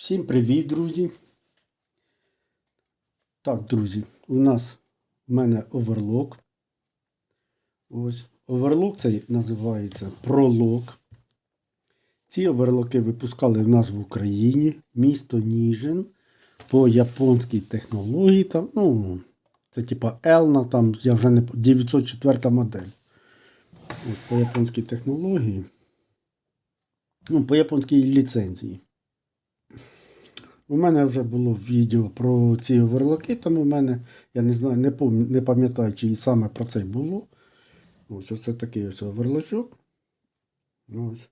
Всім привіт, друзі. Так, друзі, у нас в мене оверлок. Ось. Оверлок цей називається пролог. Ці оверлоки випускали в нас в Україні, місто Ніжин по японській технології. Там, ну, це типа Елна, там я вже не п- 904 модель. Ось по японській технології. Ну, по японській ліцензії. У мене вже було відео про ці оверлоки, там у мене, я не знаю, не, не пам'ятаю, чи саме про це було. Ось оце такий ось оверлочок. Ось.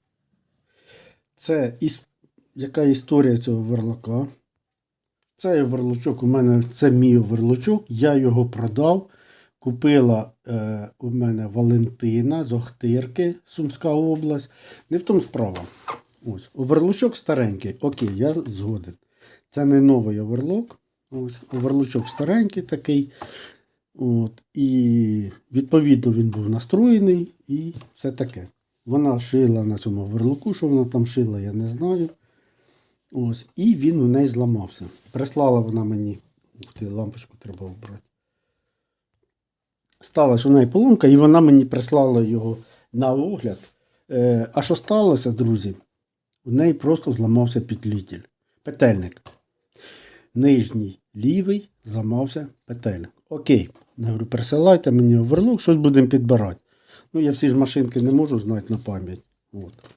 Це іс... яка історія цього оверлока. Цей оверлочок у мене це мій оверлочок. Я його продав. Купила е, у мене Валентина з Охтирки, Сумська область. Не в тому справа. Ось, оверлочок старенький. Окей, я згоден. Це не новий оверлок. Ось, оверлочок старенький такий. От, і відповідно він був настроєний і все таке. Вона шила на цьому оверлоку, що вона там шила, я не знаю. Ось, і він у неї зламався. Прислала вона мені. Ти, лампочку треба вбрати. Сталася у неї поломка, і вона мені прислала його на огляд. Е, а що сталося, друзі? У неї просто зламався петлітель. Петельник. Нижній лівий зламався петельник. Окей. Я говорю, присилайте мені оверлок, щось будемо підбирати. Ну, я всі ж машинки не можу знати на пам'ять. От.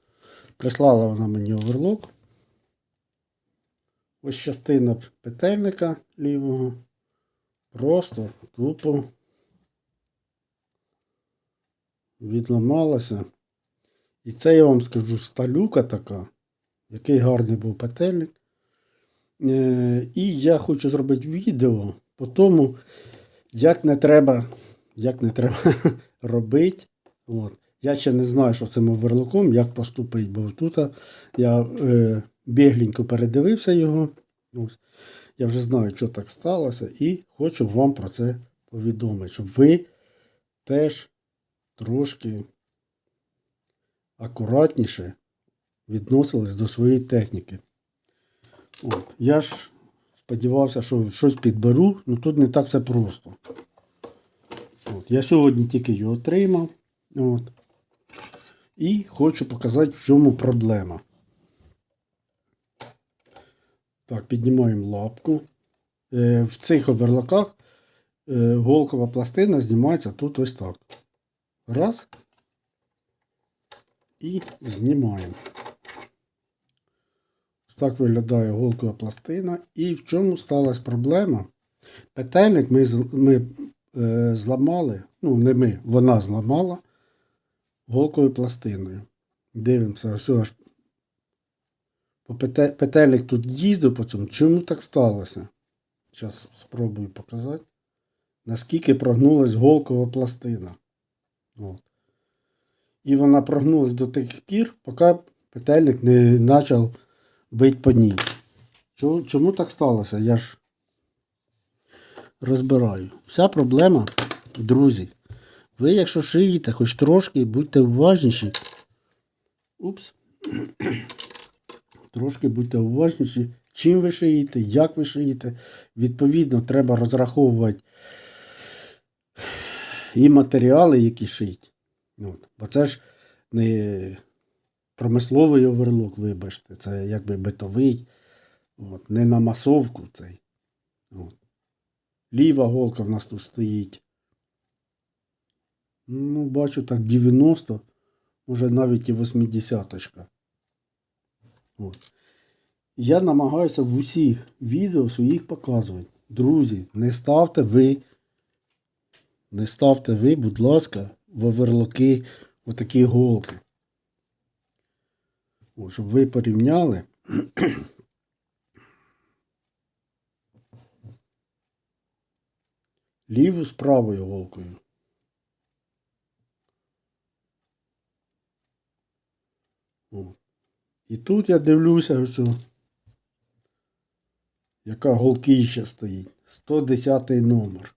Прислала вона мені оверлок. Ось частина петельника лівого. Просто тупо відламалася. І це я вам скажу сталюка така, який гарний був петельник. Е, і я хочу зробити відео по тому, як не треба, як не треба робити. От. Я ще не знаю, що цим оверлоком, як поступити, бо тут я е, бігленько передивився його. Ось. Я вже знаю, що так сталося, і хочу вам про це повідомити, щоб ви теж трошки акуратніше відносились до своєї техніки. От. Я ж сподівався, що щось підберу, але тут не так все просто. От. Я сьогодні тільки його отримав. От. І хочу показати, в чому проблема. Так, піднімаємо лапку. Е, в цих оверлоках е, голкова пластина знімається тут ось так. Раз. І знімаємо. Так виглядає голкова пластина. І в чому сталася проблема? Петельник ми, ми е, зламали, ну, не ми, вона зламала голковою пластиною. Дивимося, ось аж петельник тут їздив по цьому. Чому так сталося? Зараз спробую показати. Наскільки прогнулась голкова пластина. От. І вона прогнулась до тих пір, поки петельник не почав бити по ній. Чому так сталося? Я ж розбираю. Вся проблема, друзі. Ви, якщо шиєте хоч трошки, будьте уважніші. Упс. Трошки будьте уважніші, чим ви шиєте, як ви шиєте. Відповідно, треба розраховувати і матеріали, які шиють. От. Бо це ж не промисловий оверлок, вибачте, це якби битовий, от. не на масовку цей. От. Ліва голка в нас тут стоїть. Ну, бачу так 90, може навіть і 80. От. Я намагаюся в усіх відео своїх показувати. Друзі, не ставте ви, не ставте ви, будь ласка, в оверлоки отакі голки. Щоб ви порівняли. Ліву з правою голкою. О. І тут я дивлюся, ось, яка голкіща стоїть. 110 номер.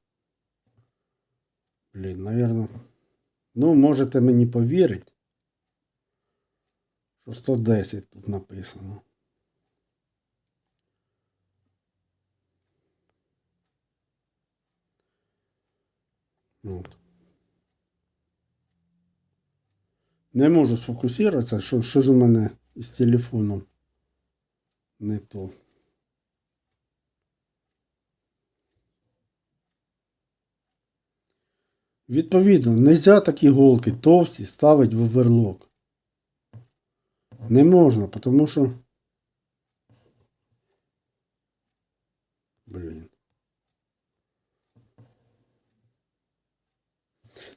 Блін, наверное. Ну, можете мені повірити, що 110 тут написано. От. Не можу сфокусуватися, що щось у мене із телефоном не то. Відповідно, не можна такі голки товсті ставити в оверлок. Не можна, тому що. Блін.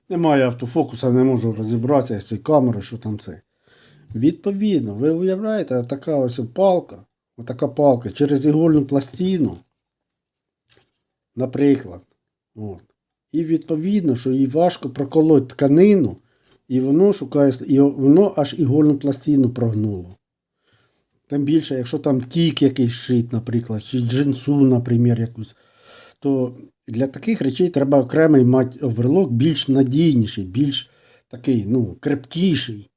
Немає автофокуса, не можу розібратися з цією камерою, що там це. Відповідно, ви уявляєте, така ось палка, отака палка через ігольну пластину, наприклад. От. І відповідно, що їй важко проколоть тканину, і воно шукає, і воно аж ігольну пластину прогнуло. Тим більше, якщо там тік якийсь шит, наприклад, чи джинсу, наприклад, якусь, то для таких речей треба окремий мати оверлок більш надійніший, більш такий, ну, крепкіший.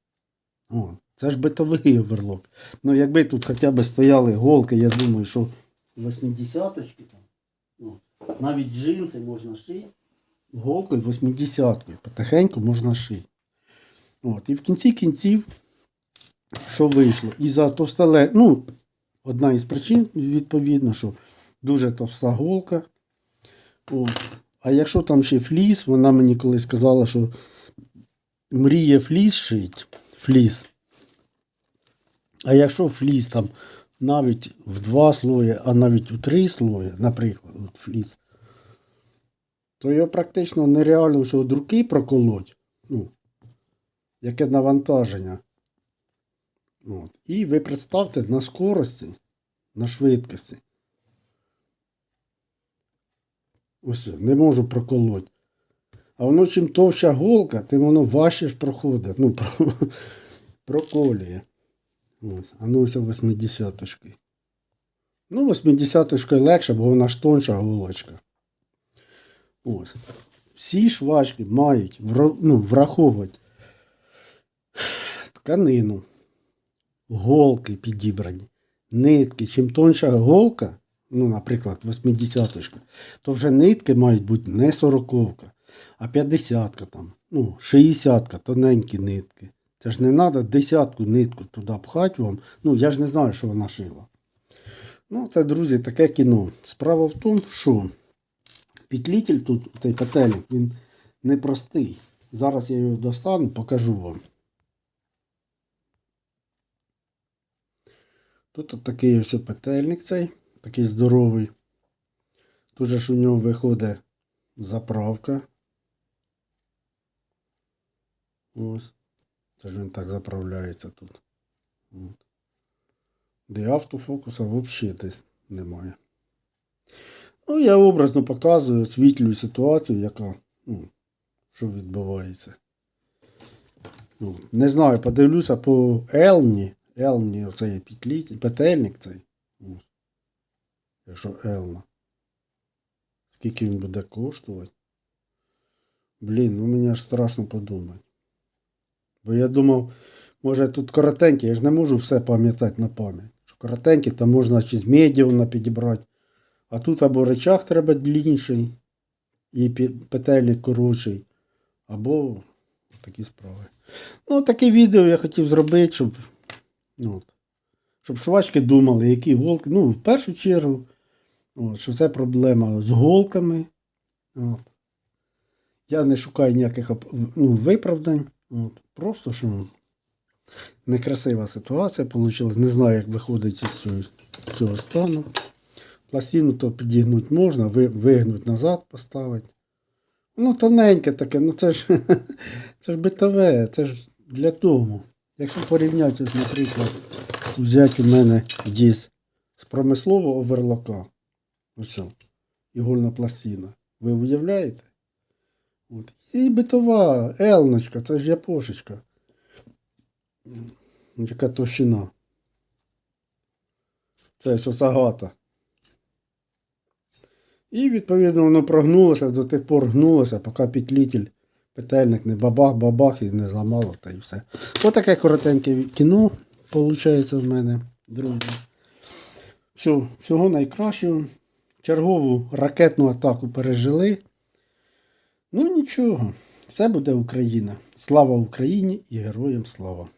О, це ж битовий оверлок. Ну, якби тут хоча б стояли голки, я думаю, що 80-очки там, ну, навіть джинси можна шити. Голкою 80-кою. Потихеньку можна шити. От, і в кінці кінців, що вийшло? І за товстале, ну, одна із причин, відповідно, що дуже товста голка. От. А якщо там ще фліс, вона мені колись сказала, що мріє фліс шить. Фліс. А якщо фліс там навіть в два слої, а навіть у три слої, наприклад, от фліс, то його практично нереально всього руки проколоть. Ну, яке навантаження. От. І ви представте на скорості, на швидкості. Ось, не можу проколоть. А воно чим товща голка, тим воно важче ж проходить. Ну, про, проколює. Ось. А ну ось 80 Ну, 80 легше, бо вона ж тонша голочка. Ось. Всі швачки мають ну, враховувати тканину, голки підібрані, нитки. Чим тонша голка, ну, наприклад, 80 то вже нитки мають бути не 40 а 50 там, ну, 60 тоненькі нитки. Це ж не треба десятку нитку туди пхати вам. Ну, я ж не знаю, що вона шила. Ну, це, друзі, таке кіно. Справа в тому, що петлітель тут, цей петельник, він непростий. Зараз я його достану, покажу вам. Тут от такий ось петельник цей, такий здоровий. Тут же ж у нього виходить заправка. Ось. Це ж він так заправляється тут. От. Де автофокуса взагалі десь немає. Ну, я образно показую, освітлюю ситуацію, яка, ну, що відбувається. Ну, не знаю, подивлюся по Елні. Елні, оцей петельник цей. Якщо Елна. Скільки він буде коштувати? Блін, ну мені аж страшно подумати. Бо я думав, може тут коротенькі, я ж не можу все пам'ятати на пам'ять. Що коротенькі, там можна чи з медіуна підібрати. А тут або речах треба длінший і петельник коротший, або такі справи. Ну, таке відео я хотів зробити, щоб, от, щоб швачки думали, які голки. Ну, в першу чергу, от, що це проблема з голками. От. Я не шукаю ніяких ну, виправдань. От. Просто що некрасива ситуація вийшла. Не знаю, як виходить з цього, цього стану. Пластину то підігнути можна, ви, вигнути назад поставити. Ну, тоненьке таке, ну це ж це ж битове, це ж для дому. Якщо порівняти, наприклад, взяти у мене десь з промислового оверлока, ось, ігольна пластина. Ви уявляєте? От. І битова елночка, це ж япошечка. Яка товщина. Це що сагата. І відповідно воно прогнулося, до тих пор гнулося, поки петлітель, петельник не бабах-бабах і не зламало, та і все. Отаке коротеньке кіно виходить в мене, друзі. Все, всього найкращого. Чергову ракетну атаку пережили. Ну нічого, все буде Україна. Слава Україні і героям слава!